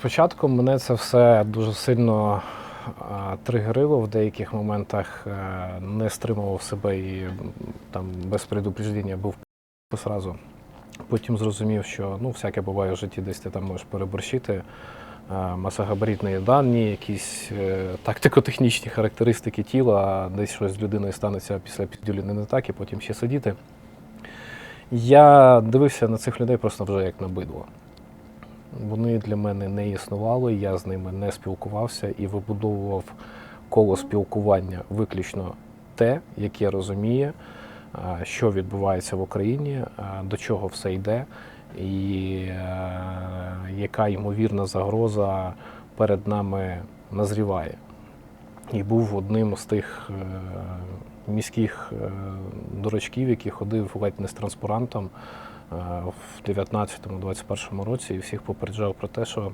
Спочатку мене це все дуже сильно тригерило в деяких моментах, е, не стримував себе і там без предупреждення був сразу. Потім зрозумів, що ну, всяке буває в житті, десь ти там можеш переборщити. Е, Масогабаритні дані, якісь е, тактико-технічні характеристики тіла, десь щось з людиною станеться після підділення не так, і потім ще сидіти. Я дивився на цих людей просто вже як на бидло. Вони для мене не існували, я з ними не спілкувався і вибудовував коло спілкування виключно те, яке розуміє, що відбувається в Україні, до чого все йде, і е, яка ймовірна загроза перед нами назріває. І був одним з тих е, міських е, дурачків, який ходив ледь не з транспарантом е, в 19-21 році і всіх попереджав про те, що